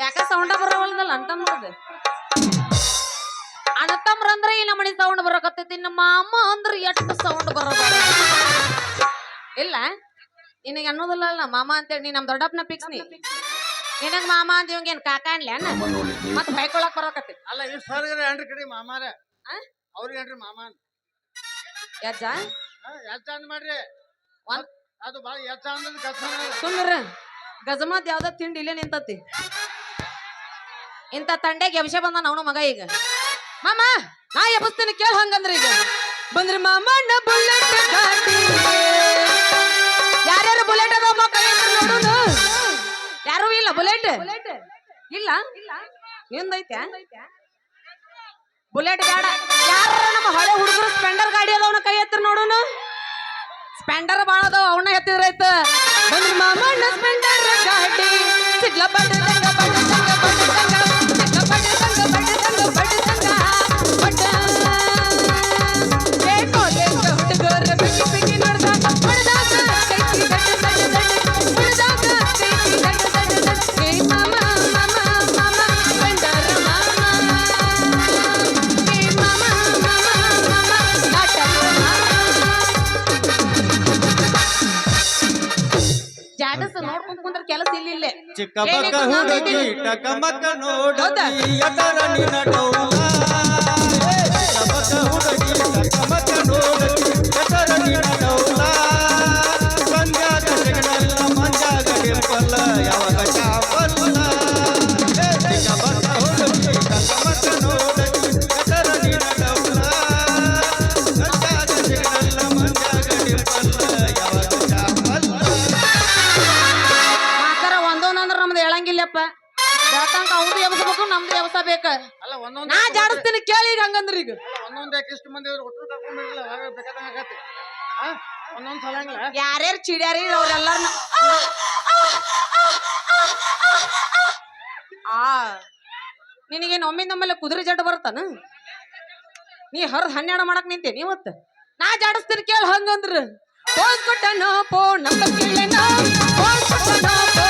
ಯಾಕ ಸೌಂಡ್ ಬರವಲ್ದಲ್ಲ? ಅಂತಂದ್ರದ ಅಣ್ಣತಮ್ರ ಅಂದ್ರೆ ಈ ನಮ್ಮನಿ ಸೌಂಡ್ ಬರಕತ್ತೈತಿ? ನಮ್ಮ ಅಮ್ಮ ಅಂದ್ರೆ ಎಷ್ಟು ಸೌಂಡ್ ಬರೋದ ಇಲ್ಲ. ನಿನಗೆ ಅನ್ನೋದಿಲ್ಲ ಅಲ್ಲ ಮಾಮ ಅಂತೇಳಿ ನೀ ನಮ್ಮ ದೊಡ್ಡಪ್ಪನ ಫಿಕ್ಸ್ ನೀ. ನಿನಗ್ ಮಾಮ ಅಂತ ಇವಂಗೇನ್ ಕಾಕ ಅನ್ಲಿ ಅನ್ನ? ಮತ್ ಬೈಕೊಳಕ್ ಬರಕತ್ತಿ. ಅಲ್ಲ ಈ ಸರ್ಗರ ಏನ್ರಿ ಕಡೆ ಮಾಮಾರ? ಅವ್ರಿಗೆ ಏನ್ರಿ ಮಾಮ ಯಜ್ಜ? ಎಚ್ಚ ಅಂದ್ ಮಾಡ್ರಿ. ಒಂದ್- ಅದು ಬಾಳ ಎಚ್ಚ ಅಂದ್ರೆ ಸುಮ್ಮಿರ ಗಜಮತ್ ಯಾವ್ದ ತಿಂಡಿ ಇಲ್ಲೇ ನಿಂತತಿ. ಇಂತ ತಂಡೆಗೆ ಎಬ್ಸೆ ಬಂದ ಅವನು ಮಗ ಈಗ. ಮಾಮ, ನಾ ಎಬ್ಬಿಸ್ತೀನಿ ಕೇಳ ಹಂಗಂದ್ರೆ ಈಗ. ಬಂದ್ರಿ ಮಾಮಣ್ಣ ಬುಲೆಟ್ ಯಾರ್ಯಾರು ಬುಲೆಟ್ ಅದಾವ ನೋಡುನು ಯಾರು ಇಲ್ಲ ಬುಲೆಟ್? ಇಲ್ಲ? ಬುಲೆಟ್ ಗಾಡ ಯಾರ ನಮ್ಮ ಹಳೆ ಹುಡುಗರು ಸ್ಪೆಂಡರ್ ಗಾಡಿ ಅದಾವನ ಕೈ ಎತ್ತರ ನೋಡುನು? ಸ್ಪೆಂಡರ್ ಬಾಳ ಅದಾವ ಅವನ್ನ ಎತ್ತಿದ್ರೈತ ಮಾಮಣ್ಣ ಸ್ಪೆಂಡರ್ ಗಾಡಿ. ಸಿಡ್ಲ ಬಡ್ಡ ಹುಡುಗಿ ಟಕಮಕ ಮಕ್ಕ ಅದರ ನೋಡಗಿ ಎಟರ ಬೆಳತಂಕ ಅವ್ದು ಎಬ್ಸಬೇಕು ನಮ್ದು ಎಬ್ಸಬೇಕ ಅಲ್ಲ ಒಂದೊಂದ್ ನಾ ಜಾಡಿಸ್ತೀನಿ ಕೇಳಿ ಈಗ ಹಂಗಂದ್ರೆ ಈಗ. ಒಂದೊಂದ್ ಯಾಕೆ ಇಷ್ಟು ಮಂದಿ ಒಟ್ಟು ಕರ್ಕೊಂಡಿಲ್ಲ ಅವಾಗ ಬೇಕಾದಂಗ ಆಗತ್ತೆ. ಒಂದೊಂದ್ ಸಲ ಹಂಗಿಲ್ಲ ಯಾರ್ಯಾರು ಚಿಡ್ಯಾರಿ ಅವ್ರೆಲ್ಲಾರನ್ನ ಆ ನಿನಗೇನು ಒಮ್ಮೆ ಒಮ್ಮೆಲೆ ಕುದುರೆ ಜಡ್ ಬರ್ತಾನ ನೀ ಹರ್ದ್ ಹನ್ನೆರಡು ಮಾಡಕ್ ನಿಂತೆ ನೀವತ್ತು ನಾ ಜಾಡಿಸ್ತೀನಿ ಕೇಳಿ ಹಂಗಂದ್ರ. ಫೋನ್ ಕೊಟ್ಟನೋ ಪೋ ನಮ್ಮ ಕೇಳೇನೋ. ಫೋನ್ ಕೊಟ್ಟನೋ ಪೋ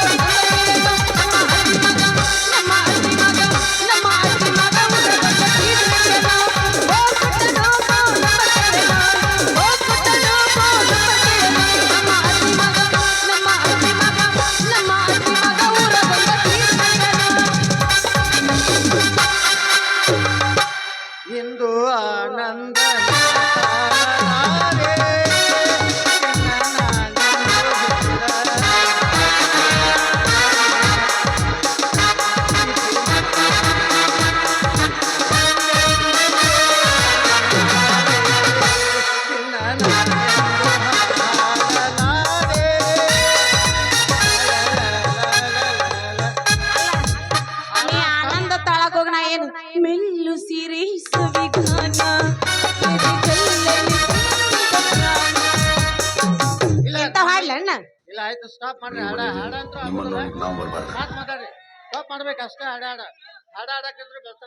ನಮ್ಮನ್ನು ನಾವು ಬರಬಾರ್ದು.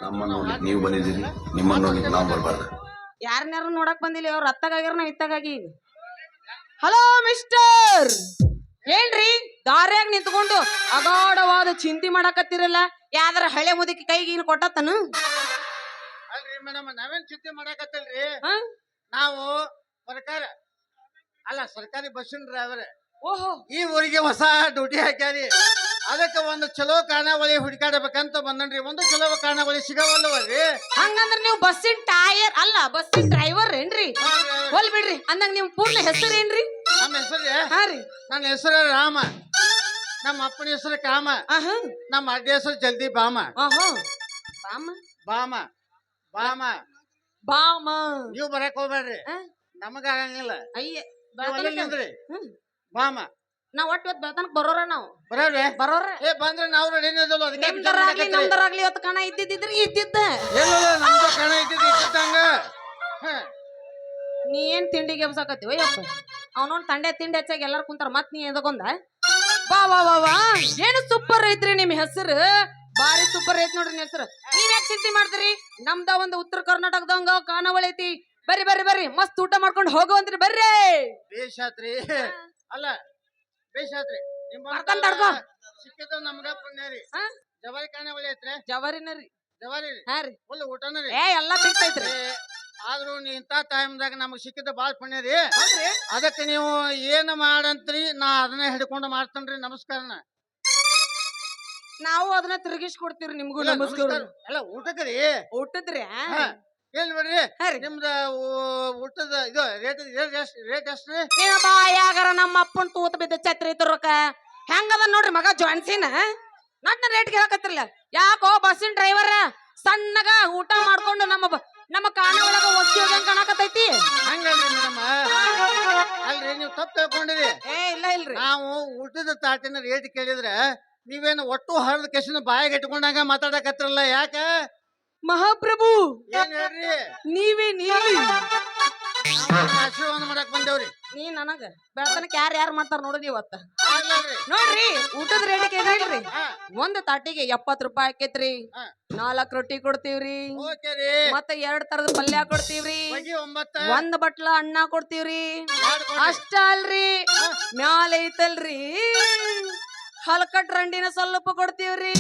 ನಮ್ಮನ್ನು ಬಂದಿದ್ದೀರಿ. ನಿಮ್ಮನ್ನು ಬರಬಾರ್ದು. ಯಾರನ್ಯಾರು ನೋಡಕ್ ಬಂದಿಲ್ಲ ಅವ್ರ ಅತ್ತಗಾಗ್ಯಾರ ನಾವ್ ಇತ್ತಗಾಗಿ ಹಲೋ ಮಿಸ್ಟರ್ ಏನ್ರಿ? ದಾರ್ಯಾಗ ನಿಂತ್ಕೊಂಡು ಅಗಾಢವಾದ ಚಿಂತೆ ಮಾಡಕತ್ತಿರಲ್ಲ? ಯಾವ್ದಾರ ಹಳೆ ಮುದಕ್ಕೆ ಕೈಗೆ ಏನು ಕೊಟ್ಟತನು ಅಲ್ರಿ ಮೇಡಮ್ ನಾವೇನ್ ಚಿಂತೆ ಮಾಡಕತ್ತಲ್ರಿ? ಹಾ? ನಾವು ಸರ್ಕಾರ ಅಲ್ಲ ಸರ್ಕಾರಿ ಬಸ್ಸಿನ ಡ್ರೈವರ್ ಓಹೋ. ಈ ಊರಿಗೆ ಹೊಸ ಡ್ಯೂಟಿ ಹಾಕ್ಯಾರಿ. ಅದಕ್ಕೆ ಒಂದು ಚಲೋ ಕಾರಣಾವಳಿ ಹುಡುಕಾಡಬೇಕಂತ ಬಂದನ್ರಿ. ಒಂದು ಚಲೋ ಕಾರಣಾವಳಿ ಸಿಗವಲ್ಲವಲ್ರಿ? ಹಂಗಂದ್ರ ನೀವು ಬಸ್ಸಿನ ಟೈರ್ ಅಲ್ಲ ಬಸ್ಸಿನ ಡ್ರೈವರ್ ಏನ್ರಿ? ಹೋಲ್ ಬಿಡ್ರಿ. ಅಂದಂಗ ನಿಮ್ ಪೂರ್ಣ ಹೆಸರು ಏನ್ರಿ? ನಮ್ಮ ಹೆಸರು ಹಾ ರೀ. ನನ್ನ ಹೆಸರು ರಾಮ. ನಮ್ಮ ಅಪ್ಪನ ಹೆಸರು ಕಾಮ. ನಮ್ಮ ಅಡ್ಡ ಹೆಸರು ಜಲ್ದಿ ಬಾಮ ಬಾಮ ಬಾಮ ಬಾಮ ಬಾಮ ನೀವು ಬರಕ್ ಹೋಗ್ಬೇಡ್ರಿ. ನಮಗಾಗಂಗಿಲ್ಲ ನಮಗ ಆಗಂಗಿಲ್ಲ. ಅಯ್ಯ ನಿಂದ್ರಿ. ಬಾಮ ನಾವ್ ಒಟ್ಟು ಇವತ್ತು ಬರ್ತಾನ ಬರೋರ ನಾವು. ಬರೋರಿ ಬರೋರ ಏ ಬಂದ್ರೆ ನಾವು ರೆಡಿ ನಿಂದಲ್ಲ ಅದಕ್ಕೆ ನಿಮ್ದರಾಗ್ಲಿ ನಮ್ದರಾಗ್ಲಿ ಇವತ್ತು ಕಣ ಇದ್ದಿದ್ದಿದ್ರೆ ಇದ್ದಿದ್ದ. ಏನಿಲ್ಲ ನಮ್ದು ಕಣ ಇದ್ದಿದ್ದು ನೀ ಏನ್ ತಿಂಡಿಗೆ ಎಬ್ಸಾಕತ್ತಿ ಅಯ್ಯಪ್ಪ ಅವನೊಂದ್ ತಂಡೆ ತಿಂಡಿ ಹೆಚ್ಚಾಗಿ ಎಲ್ಲಾರು ಕುಂತಾರ ಮತ್ ನೀ ಎದಗೊಂದ ಬಾ ವಾ ವಾ ವಾ ಏನು ಸೂಪರ್ ಐತ್ರಿ ನಿಮ್ ಹೆಸರು? ಬಾರಿ ಸೂಪರ್ ಐತಿ ನೋಡ್ರಿ ನಿಮ್ ಹೆಸರು. ನೀವ್ ಯಾಕೆ ಚಿಂತೆ ಮಾಡ್ತೀರಿ? ನಮ್ದ ಒಂದು ಉತ್ತರ ಕರ್ನಾಟಕದಂಗ ಕಾನಾವಳಿ ಐತಿ. ಬರ್ರಿ ಬರ್ರಿ ಬರ್ರಿ. ಮಸ್ತ್ ಊಟ ಮಾಡ್ಕೊಂಡು ಹೋಗುವಂತ್ರಿ ಬರ್ರಿ. ಬೇಷಾತ್ರಿ. ಅಲ್ಲ ಬೇಷ್ ಆತ್ರಿ ನಿಮ್ಮಂತ ಕರ್ಕೊಂಡ್ ತಡ್ಕೊ. ನಮ್ಗ ಪುಣ್ಯ ರೀ. ಹಾ? ಜವಾರಿ ಕಾಣೆ ಒಳ್ಳೆ ಐತ್ರಿ? ಜವಾರಿನ ರೀ. ಜವಾರಿ ರೀ? ಹಾ ರೀ. ಫುಲ್ ಊಟನ ರೀ. ಏ ಎಲ್ಲಾ ಬಿಟ್ಟೈತ್ರಿ. ಏ, ಆದ್ರೂ ನೀ ಇಂಥ ಟೈಮ್ದಾಗ ನಮಗ್ ಸಿಕ್ಕಿದ ಬಾಳ ಪುಣ್ಯ ರೀ. ಹೌದ್ರಿ. ಅದಕ್ಕೆ ನೀವು ಏನ್ ಮಾಡಂತ್ರಿ ನಾ ಅದನ್ನ ಹಿಡ್ಕೊಂಡು ಮಾಡ್ತೇನ್ರಿ ನಮಸ್ಕಾರನ. ನಾವು ಅದನ್ನ ತಿರುಗಿಸ್ಕೊಡ್ತೀವ್ರಿ ನಿಮ್ಗೂ ಇಲ್ಲ, ನಮಸ್ಕಾರ ನಮಸ್ಕಾರ. ಅಲ್ಲ ಊಟಕ್ಕೆ ರೀ. ಊಟದ್ರಿ ಹಾ. ಏನ್ ನೋಡ್ರಿ ಹಾ ರೀ. ನಿಮ್ದ ಊ- ಊಟದ ಇದು ರೇಟ್ ರೇಟ್ ಎಷ್ಟು ರೇಟ್ ಎಷ್ಟು ರೀ ಬಾಯಾಗರ ನಮ್ಮ ಅಪ್ಪನ್ ತೂತ ಬಿದ್ದ ಛತ್ರಿ ತುರ್ಕ ಹೆಂಗದ ನೋಡ್ರಿ ಮಗ ಜಾನ್ಸಿನ? ನಟ್ನ ರೇಟ್ ಕೇಳಕತ್ತಿರಲ್ಲ ಯಾಕೋ ಬಸ್ಸಿನ ಡ್ರೈವರ್ ಸಣ್ಣಗ ಊಟ ಮಾಡ್ಕೊಂಡು ನಮ್ಮ ಬ- ನಮ್ಮ ಕಾಣ ಒಳಗ ಒತ್ತಿ ಹೋಗಂಗ್ ಕಾಣಕತ್ತೈತಿ. ಹಂಗಲ್ರಿ ಮೇಡಮ್. ಅಲ್ರಿ ನೀವು ತಪ್ಪು ತಿಳ್ಕೊಂಡಿರಿ. ಏ ಇಲ್ಲ ಇಲ್ರಿ. ನಾವು ಊಟದ ತಾಟಿನ ರೇಟ್ ಕೇಳಿದ್ರೆ ನೀವೇನು ಒಟ್ಟು ಹರಿದ ಕೆಸಿನ ಬಾಯಿಗೆ ಇಟ್ಕೊಂಡಂಗ ಮಾತಾಡಕತ್ತಿರಲ್ಲ ಯಾಕ? ಮಹಾಪ್ರಭು ನನಗ? ಬೆಳತನಕ ಯಾರು ಯಾರು ಮಾಡ್ತಾರ ನೋಡಿ ಇವತ್ತ ನೋಡ್ರಿ ಊಟದ ರೇಟ್ ಕೇಳ್ರಿ ಒಂದ್ ತಾಟಿಗೆ ಎಪ್ಪತ್ ರೂಪಾಯಿ ಆಕೇತ್ರಿ. ನಾಲ್ಕು ರೊಟ್ಟಿ ಕೊಡ್ತೀವ್ರಿ. ಮತ್ತೆ ಎರಡ್ ತರದ ಪಲ್ಯ ಕೊಡ್ತೀವ್ರಿ. ಒಂದ್ ಬಟ್ಲ ಅನ್ನ ಕೊಡ್ತೀವ್ರಿ. ಅಷ್ಟ ಅಲ್ರಿ. ಮ್ಯಾಲ ಐತಲ್ರಿ. ಹಲ್ಕಟ್ ರಂಡಿನ ಸ್ವಲ್ಪ ಕೊಡ್ತೀವ್ರಿ.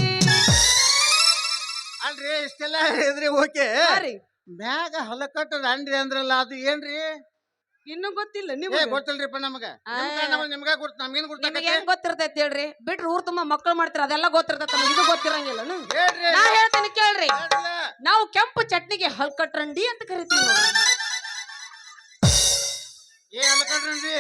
ಅಲ್ರಿ ಇಷ್ಟೆಲ್ಲ ಹೇಳಿದ್ರಿ ಓಕೆ. ಮ್ಯಾಗ ಹಲಕಟ್ಟು ರಂಡಿ ಅಂದ್ರಲ್ಲ ಅದು ಏನ್ರಿ? ಇನ್ನೂ ಗೊತ್ತಿಲ್ಲ ನಿಮ್ಗೆ? ಗೊತ್ತಿಲ್ರಿಪ್ಪ ನಮಗೆ. ನಿಮ್ಗ ಗುರ್ತ ನಿಮಗೆ ಹೆಂಗ್ ಗೊತ್ತಿರ್ತೈತಿ ಹೇಳ್ರಿ? ಬಿಟ್ರಿ ಊರ್ ತುಂಬಾ ಮಕ್ಕಳು ಮಾಡ್ತಾರೆ ಅದೆಲ್ಲ ಗೊತ್ತಿರ್ತೈತಿ ನಮ್ಗೆ ಇದು ಗೊತ್ತಿರಂಗಿಲ್ಲ ನಾ? ಹೇಳ್ತೇನೆ ಕೇಳ್ರಿ. ನಾವು ಕೆಂಪು ಚಟ್ನಿಗೆ ಹಲ್ಕಟ್ರಂಡಿ ಅಂತ ಕರಿತೀವಿ ನಾವು ಏ ಕಡ್ರಿ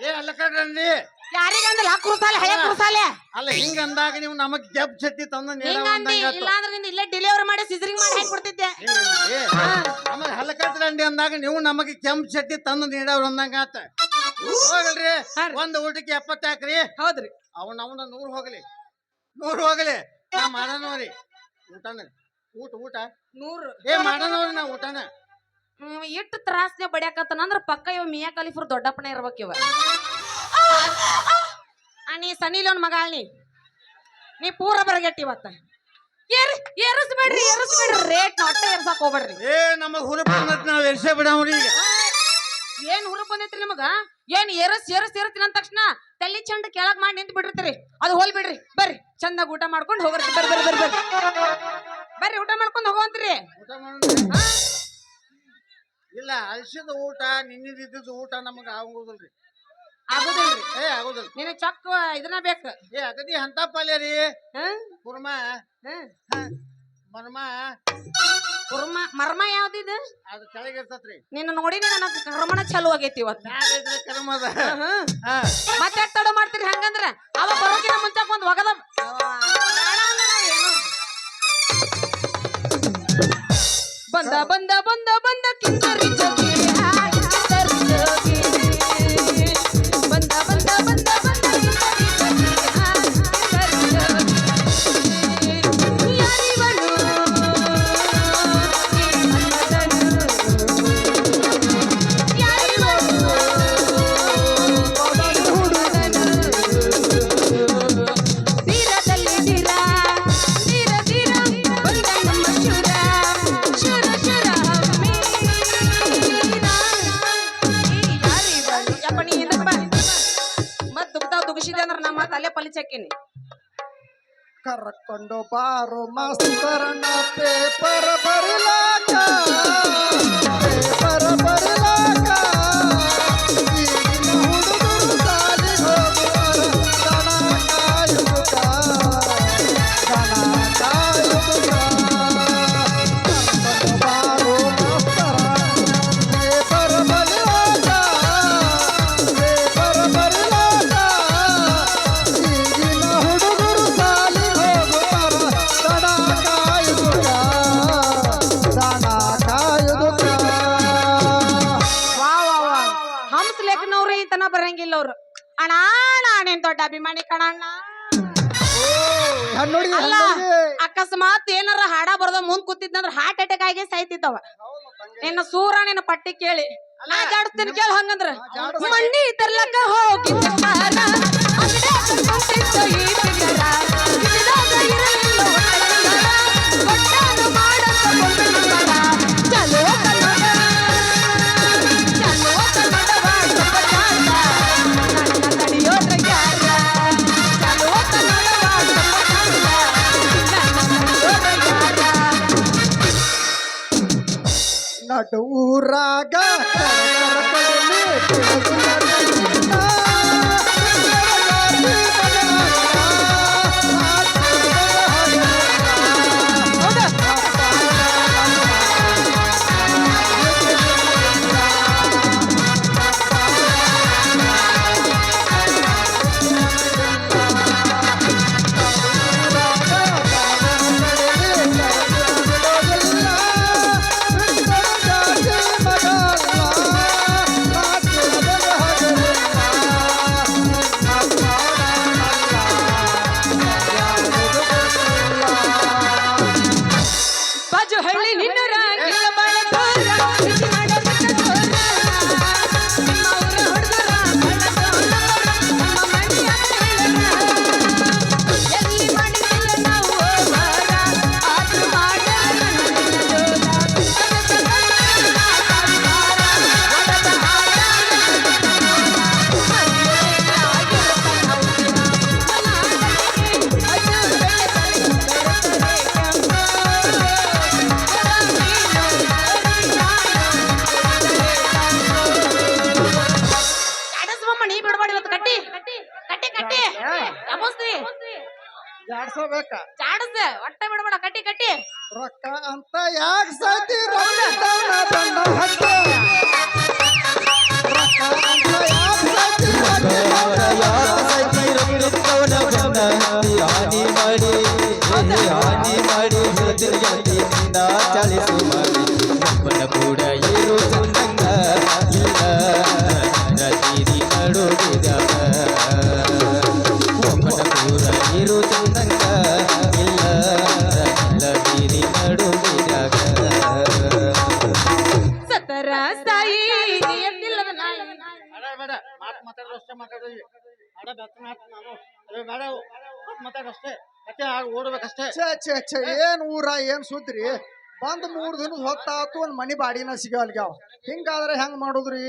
ಏ ಹಲಕಟ್ರನ್ರಿ ಯಾರಿಗಂದಿಲ್ಲ ಕುರ್ಸಾಲೆ ಹಳೆ ಕುರ್ಸಾಲೆ. ಅಲ್ಲ ಹಿಂಗ ಅಂದಾಗ ನೀವು ನಮಗ್ ಜಬ್ ಚಟ್ಟಿ ತಂದ ಹಿಂಗಂದಿ ಇಲ್ಲಾಂದ್ರೆ ನಿಂದ ಇಲ್ಲೇ ಡೆಲಿವರಿ ಮಾಡಿ ಸಿಸರಿಂಗ್ ಮಾಡಿ ಹಾಕಿ ಕೊಡ್ತಿದ್ದೆ? ನಮಗ್ ಹಲಕಟ್ರಂಡಿ ಅಂದಾಗ ನೀವು ನಮಗೆ ಕೆಂಪ್ ಚಟ್ಟಿ ತಂದು ನೀಡವ್ರ ಅಂದಂಗ ಆತ. ಹೋಗಲ್ರಿ. ಒಂದ್ ಊಟಕ್ಕೆ ಎಪ್ಪತ್ತ ಹಾಕ್ರಿ. ಹೌದ್ರಿ. ಅವನ ಅವನ ನೂರ್ ಹೋಗ್ಲಿ. ನೂರ್ ಹೋಗ್ಲಿ. ನಾ ಮಾಡನವ್ರಿ ಊಟನ. ಊಟ ಊಟ. ನೂರು. ಏ ಮಾಡನವ್ರಿ ನಾ ಊಟನ. ಹ್ಮ್, ಇಟ್ಟು ತ್ರಾಸ್ನೆ ಬಡಿಯಾಕತ್ತನ ಅಂದ್ರ ಪಕ್ಕ ಇವ ಮಿಯಾ ಕಲಿಫರ್ ದೊಡ್ಡಪ್ಪನ ಇರ್ಬೇಕ್ ಇವ. ನೀ ಸನಿಲೋನ್ ಮಗ ನೀ. ನೀ ಪೂರ ಬರಗೆಟ್ಟಿ ಇವತ್ತ? ಏರ್ ಏರಿಸ್ಬೇಡ್ರಿ ಏರಿಸ್ಬೇಡ್ರಿ. ರೇಟ್ ಒಟ್ಟ ಏರ್ಸಾಕ್ ಹೋಗ್ಬೇಡ್ರಿ. ಏ ನಮಗ್ ಹುರುಪ್ ಬಂದೈತಿ ನಾವ್ ಎರ್ಸೇ ಬಿಡವ್ರಿ ಏನ್ ಹುರುಪ್ ಬಂದೈತ್ರಿ ನಿಮಗ? ಏನ್ ಏರಸ್ ಏರಸ್ ಏರ್ತೀನಿ ಅಂದ ತಕ್ಷಣ ತಲೆ ಚಂಡ ಕೆಳಗ್ ಮಾಡಿ ನಿಂತ ಬಿಡ್ರಿ. ಅದು ಹೋಲ್ ಬಿಡ್ರಿ. ಬರ್ರಿ ಚಂದಾಗ ಊಟ ಮಾಡ್ಕೊಂಡು ಹೋಗ್ರಿ. ಬರ್ರಿ ಬರ್ರಿ ಬರ್ರಿ ಬರ್ರಿ. ಬರ್ರಿ ಊಟ ಮಾಡ್ಕೊಂಡು ಹೋಗುವಂತ್ರಿ. ಇಲ್ಲ ಅಲ್ಸಿದ ಊಟ ನಿನ್ನಿದ್ದು ಊಟ ನಮಗ ಆಗುದಿಲ್ರಿ. ಆಗುದಿಲ್ರಿ. ಏ ಆಗೋದಿಲ್ಲ ನಿನಗ್ ಚೊಕ್ಕ ಇದನ್ನ ಬೇಕು. ಏ ಅಗದಿ ಅಂತ ಪಲ್ಯ ರೀ. ಹಾ? ಕುರ್ಮ. ಹಾ? ಮರ್ಮ. ಕುರ್ಮ ಮರ್ಮ ಯಾವ್ದಿದು? ಅದು ಕೆಳಗಿರ್ತತ್ರಿ ನಿನ್ನ ನೋಡಿ ನನಗ ಕರ್ಮಣ ಚಾಲು ಆಗೈತಿ ಇವತ್ತ. ಮ್ಯಾಗೈತ್ರಿ ಕರ್ಮದ ಹಾ. ಹಾ. ಮತ್ತೆ ತಡ ಮಾಡ್ತೀರಿ ಹಂಗಂದ್ರ? ಅವ ಬರೋಕಿನ ಮುಂಚೆ ಒಂದ್ ಒಗದ? ಬಂದ ಬಂದ ಬಂದ ಬಂದ ಕಿಂದರಿ ಕರ್ಕೊಂಡು ಬಾರು ಮಾಸ್ತರನ ಪೇಪರ್ ಬರಿಲಾಕ. ಅಣ್ಣ ನಾನೇನ್ ದೊಡ್ಡ ಅಭಿಮಾನಿ ಕಣಣ್ಣ. ಹನ್ನೊಡಿ ಅಲ್ಲ ಅಕಸ್ಮಾತ್ ಏನಾರ ಹಾಡ ಬರದ ಮುಂದ್ ಕೂತಿದ್ನಂದ್ರ ಹಾರ್ಟ್ ಅಟ್ಯಾಕ್ ಆಗಿ ಸಾಯ್ತಿದ್ದವ. ನಿನ್ನ ಸೂರ ನಿನ್ನ ಪಟ್ಟಿ ಕೇಳಿ. ನಾ ಜಾಡಿಸ್ತೀನಿ ಕೇಳ ಹಂಗಂದ್ರ. ಮಣ್ಣಿ ತರ್ಲಕ್ಕ ಹೋಗಿದ್ದ ನಡು ಊರಾಗ. ಮಾಡ್ಬೇಕ ಚಾಡಸ ಒಟ್ಟ ಬಿಡಬೇಡ ಕಟ್ಟಿ ಕಟ್ಟಿ. ರೊಕ್ಕ ಅಂತ ಯಾಕೆ ಸಾತಿ ಅಷ್ಟೇ ಏನ್ ಊರ ಏನ್ ಸುದ್ರಿ ಬಂದ್ ಮೂರ್ ದಿನ ಹೊತ್ತಾತು ಒಂದ್ ಮನಿ ಬಾಡಿನ ಸಿಗಲ್ಗ್ಯಾವ. ಹಿಂಗಾದ್ರೆ ಹೆಂಗ್ ಮಾಡುದ್ರಿ?